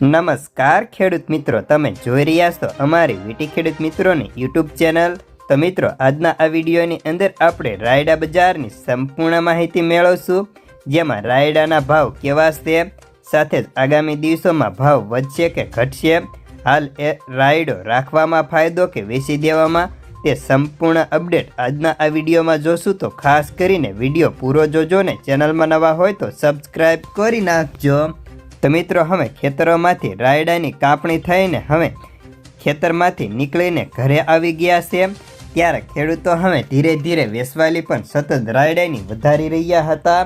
નમસ્કાર ખેડૂત મિત્રો, તમે જોઈ રહ્યા છો અમારી વીટી ખેડૂત મિત્રોની યુટ્યુબ ચેનલ. તો મિત્રો, આજના આ વિડીયોની અંદર આપણે રાયડા બજારની સંપૂર્ણ માહિતી મેળવશું, જેમાં રાયડાના ભાવ કેવા છે, સાથે જ આગામી દિવસોમાં ભાવ વધશે કે ઘટશે, હાલ એ રાયડો રાખવામાં ફાયદો કે વેચી દેવામાં, તે સંપૂર્ણ અપડેટ આજના આ વિડીયોમાં જોશું. તો ખાસ કરીને વીડિયો પૂરો જોજો ને ચેનલમાં નવા હોય તો સબસ્ક્રાઈબ કરી નાખજો. તો મિત્રો, હવે ખેતરોમાંથી રાયડાની કાપણી થઈને હવે ખેતરમાંથી નીકળીને ઘરે આવી ગયા છે. ત્યારે ખેડૂતો હવે ધીરે ધીરે વેસવાલી પણ સતત રાયડાની વધારી રહ્યા હતા.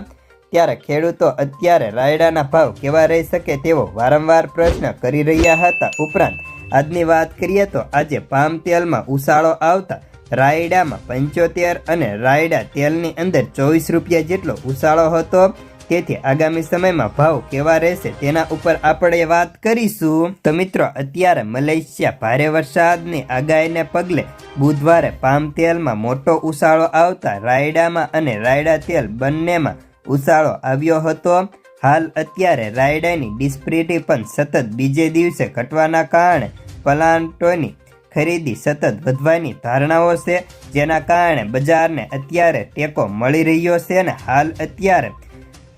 ત્યારે ખેડૂતો અત્યારે રાયડાના ભાવ કેવા રહી શકે તેવો વારંવાર પ્રશ્ન કરી રહ્યા હતા. ઉપરાંત, આજની વાત કરીએ તો આજે પામ તેલમાં ઉછાળો આવતા રાયડામાં પંચોતેર અને રાયડા તેલની અંદર ચોવીસ રૂપિયા જેટલો ઉછાળો હતો. તેથી આગામી સમયમાં ભાવ કેવા રહેશે તેના ઉપર આપણે વાત કરીશું. તો મિત્રો, અત્યારે મલેશિયા ભારે વરસાદની આગાહીને પગલે બુધવારે પામ તેલમાં મોટો ઉછાળો આવતા રાયડામાં અને રાયડા તેલ બંનેમાં ઉછાળો આવ્યો હતો. હાલ અત્યારે રાયડાની ડિસ્પ્રિટી પણ સતત બીજે દિવસે ઘટવાના કારણે પ્લાન્ટોની ખરીદી સતત વધવાની ધારણાઓ છે. જેના કારણે બજારને અત્યારે ટેકો મળી રહ્યો છે અને હાલ અત્યારે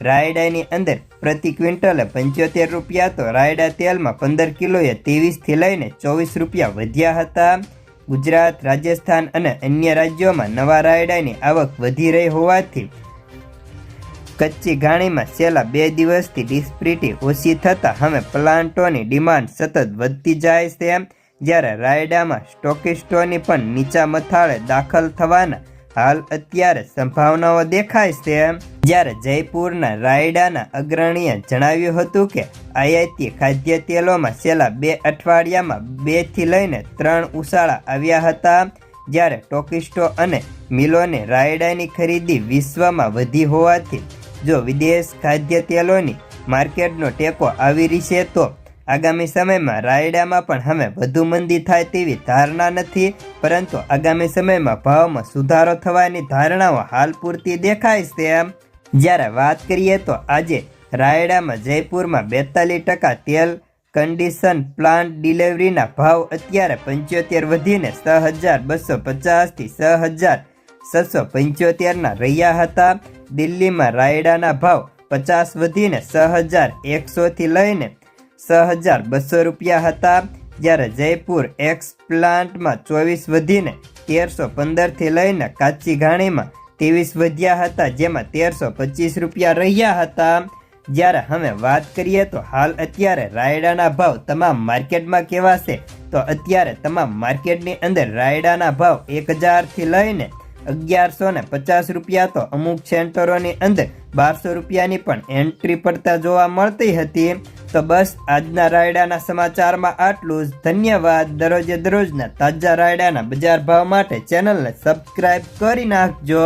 રાયડાની અંદર પ્રતિ ક્વિન્ટલે પંચોતેર રૂપિયા તો રાયડા તેલમાં પંદર કિલોએ ત્રેવીસથી લઈને ચોવીસ રૂપિયા વધ્યા હતા. ગુજરાત, રાજસ્થાન અને અન્ય રાજ્યોમાં નવા રાયડાની આવક વધી રહી હોવાથી કચ્ચી ઘાણીમાં છેલ્લા બે દિવસથી ડિસ્પ્રિટી ઓછી થતાં હવે પ્લાન્ટોની ડિમાન્ડ સતત વધતી જાય છે. જ્યારે રાયડામાં સ્ટોકિસ્ટોની પણ નીચા મથાળે દાખલ થવાના હાલ અત્યારે સંભાવનાઓ દેખાય છે. જ્યારે જયપુરના રાયડાના અગ્રણીએ જણાવ્યું હતું કે આયાતી ખાદ્ય તેલોમાં છેલ્લા બે અઠવાડિયામાં બેથી લઈને ત્રણ ઉછાળા આવ્યા હતા. જ્યારે ટોકિસ્ટો અને મિલોને રાયડાની ખરીદી વિશ્વમાં વધી હોવાથી, જો વિદેશ ખાદ્ય તેલોની માર્કેટનો ટેકો આવી રહેશે તો આગામી સમયમાં રાયડામાં પણ હવે વધુ મંદી થાય તેવી ધારણા નથી, પરંતુ આગામી સમયમાં ભાવમાં સુધારો થવાની ધારણાઓ હાલ પૂરતી દેખાય છે એમ. જ્યારે વાત કરીએ તો આજે રાયડામાં જયપુરમાં બેતાલીસ ટકા તેલ કન્ડિશન પ્લાન્ટ ડિલિવરીના ભાવ અત્યારે પંચોતેર વધીને છ હજાર બસો પચાસથી છ હજાર છસો પંચોતેરના રહ્યા હતા. દિલ્હીમાં રાયડાના ભાવ પચાસ વધીને છ હજાર એકસોથી લઈને છ હજાર બસો રૂપિયા હતા. જ્યારે જયપુર એક્સ પ્લાન્ટમાં ચોવીસ વધીને તેરસો પંદરથી લઈને કાચી ઘાણીમાં ત્રેવીસ વધ્યા હતા, જેમાં તેરસો પચીસ રૂપિયા રહ્યા હતા. જ્યારે હવે વાત કરીએ તો હાલ અત્યારે રાયડાના ભાવ તમામ માર્કેટમાં કેવા છે? તો અત્યારે તમામ માર્કેટની અંદર રાયડાના ભાવ એક હજારથી લઈને અગિયારસો ને પચાસ રૂપિયા તો અમુક સેન્ટરોની અંદર બારસો રૂપિયાની પણ એન્ટ્રી પડતા જોવા મળતી હતી. તો બસ આજના રાયડાના સમાચારમાં આટલું જ. ધન્યવાદ. દરરોજે દરરોજના તાજા રાયડાના બજાર ભાવ માટે ચેનલને સબસ્ક્રાઈબ કરી નાખજો.